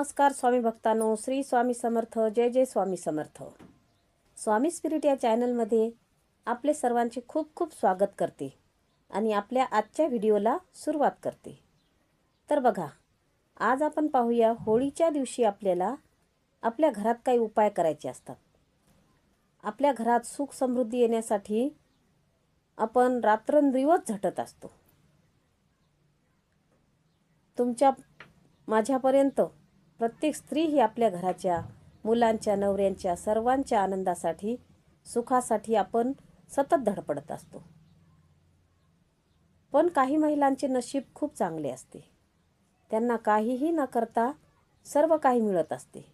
नमस्कार स्वामी भक्तांनो श्री स्वामी समर्थ जय जय स्वामी समर्थ. स्वामी स्पिरिट या चॅनलमध्ये आपले सर्वांचे खूप खूप स्वागत करते आणि आपल्या आजच्या व्हिडिओला सुरुवात करते. तर बघा आज आपण पाहूया होळीच्या दिवशी आपल्याला आपल्या घरात काही उपाय करायचे असतात. आपल्या घरात सुख समृद्धी येण्यासाठी आपण रात्रंदिवस झटत असतो. तुमच्या माझ्यापर्यंत प्रत्येक स्त्री ही आपल्या घराच्या मुलांच्या नवऱ्यांच्या सर्वांच्या आनंदासाठी सुखासाठी आपण सतत धडपडत असतो. पण काही महिलांचे नशीब खूप चांगले असते. त्यांना काहीही न करता सर्व काही मिळत असते.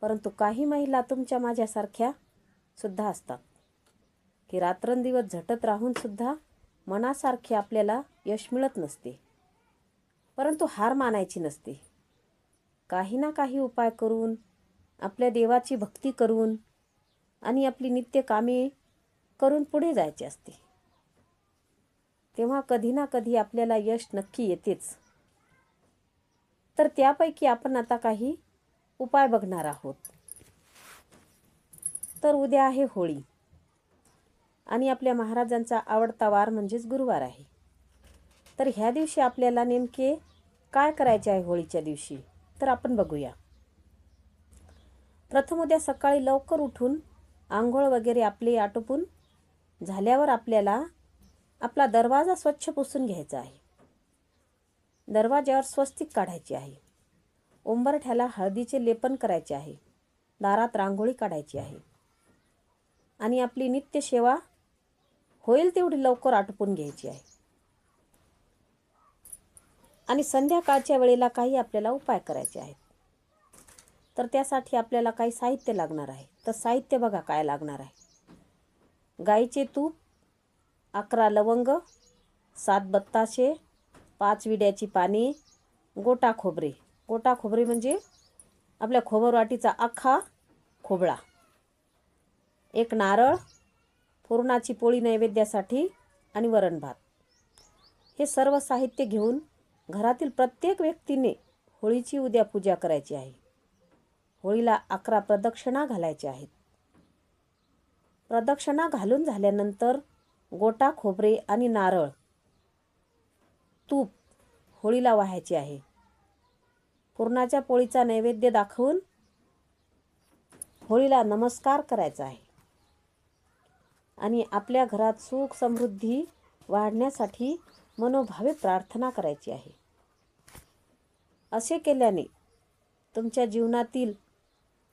परंतु काही महिला तुमच्या माझ्यासारख्या सुद्धा असतात. की रात्रंदिवस झटत राहूनसुद्धा मनासारखे आपल्याला यश मिळत नसते. परंतु हार मानायची नसते. काही ना काही उपाय करून आपल्या देवाची भक्ती करून आणि आपली नित्य कामे करून पुढे जायचे असते. तेव्हा कधी ना कधी आपल्याला यश नक्की येतेच. तर त्यापैकी आपण आता काही उपाय बघणार आहोत. तर उद्या आहे होळी. आणि आपल्या महाराजांचा आवडता वार म्हणजेच गुरुवार आहे. तर ह्या दिवशी आपल्याला नेमके काय करायचे आहे होळीच्या दिवशी? तर आपण बघूया. प्रथम उद्या सकाळी लवकर उठून आंघोळ वगैरे आपले आटोपून झाल्यावर आपल्याला आपला दरवाजा स्वच्छ पुसून घ्यायचा आहे. दरवाज्यावर स्वस्तिक काढायची आहे. उंबरठ्याला हळदीचे लेपन करायचे आहे. दारात रांगोळी काढायची आहे. आणि आपली नित्यसेवा होईल तेवढी लवकर आटोपून घ्यायची आहे. आणि संध्याकाळच्या वेळेला काही आपल्याला उपाय करायचे आहेत. तर त्यासाठी आपल्याला काही साहित्य लागणार आहे. तर साहित्य बघा काय लागणार आहे. गाईचे तूप अकरा लवंग सात बत्ताशे पाच विड्याची पाने गोटा खोबरे. गोटा खोबरे म्हणजे आपल्या खोबरवाटीचा अख्खा खोबळा. एक नारळ पुरणाची पोळी नैवेद्यासाठी आणि वरण भात. हे सर्व साहित्य घेऊन घरातील प्रत्येक व्यक्तीने होळीची उद्या पूजा करायची आहे. होळीला अकरा प्रदक्षिणा घालायच्या आहेत. प्रदक्षिणा घालून झाल्यानंतर गोटा खोबरे आणि नारळ तूप होळीला वाहायचे आहे. पुरणाच्या पोळीचा नैवेद्य दाखवून होळीला नमस्कार करायचा आहे. आणि आपल्या घरात सुख समृद्धी वाढण्यासाठी मनोभावे प्रार्थना करायची आहे. असे केल्याने तुमच्या जीवनातील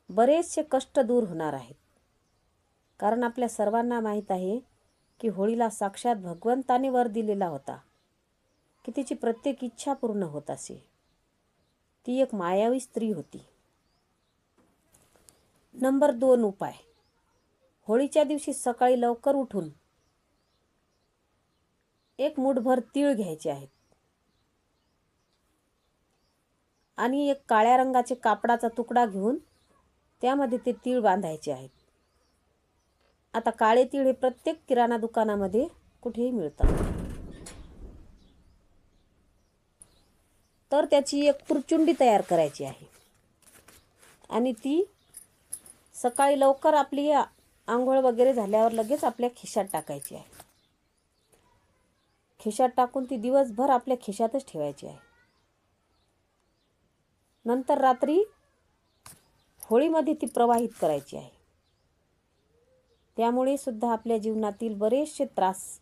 बरेचसे कष्ट दूर होणार आहेत. कारण आपल्या सर्वांना माहीत आहे की होळीला साक्षात भगवंताने वर दिलेला होता. की तिची प्रत्येक इच्छा पूर्ण होत असे. ती एक मायावी स्त्री होती. नंबर दोन उपाय. होळीच्या दिवशी सकाळी लवकर उठून एक मुठभर तीळ घ्यायचे आहेत. आणि एक काळ्या रंगाचे कापडाचा तुकडा घेऊन त्यामध्ये ते तीळ बांधायचे आहेत. आता काळे तीळ हे प्रत्येक किराणा दुकानामध्ये कुठेही मिळतात. तर त्याची एक पुरचुंडी तयार करायची आहे. आणि ती सकाळी लवकर आपली आंघोळ वगैरे झाल्यावर लगेच आपल्या खिशात टाकायची आहे. खिशात टाकून ती दिवसभर आपल्या खिशातच ठेवायची आहे. नंतर रात्री होळीमध्ये ती प्रवाहित करायची आहे. त्यामुळे सुद्धा आपल्या जीवनातील बरेचसे त्रास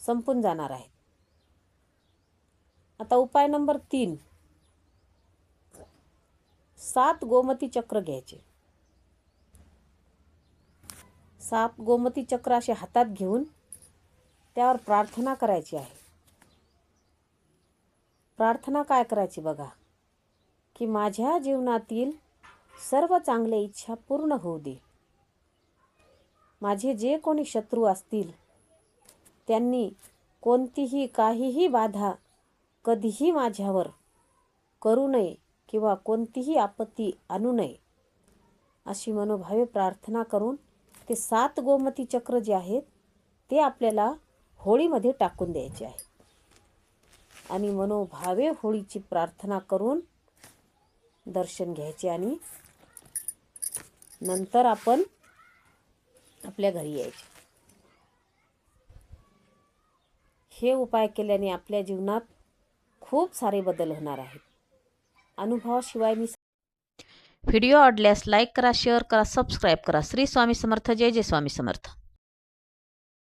संपून जाणार आहेत. आता उपाय नंबर तीन. सात गोमती चक्र घ्यायचे. सात गोमती चक्र असे हातात घेऊन त्यावर प्रार्थना करायची आहे. प्रार्थना काय करायची बघा? की माझ्या जीवनातील सर्व चांगल्या इच्छा पूर्ण होऊ दे. माझे जे कोणी शत्रू असतील त्यांनी कोणतीही काहीही बाधा कधीही माझ्यावर करू नये किंवा कोणतीही आपत्ती आणू नये अशी मनोभावे प्रार्थना करून ते सात गोमती चक्र जे आहेत ते आपल्याला होळीमध्ये टाकून द्यायचे आहे. आणि मनोभावे होळीची प्रार्थना करून दर्शन घ्यायचे आणि नंतर आपण आपल्या घरी यायचे. हे उपाय केल्याने आपल्या जीवनात खूप सारे बदल होणार आहेत. अनुभवाशिवाय मी व्हिडिओ आवडल्यास लाईक करा शेअर करा सबस्क्राईब करा. श्री स्वामी समर्थ. जय जय स्वामी समर्थ.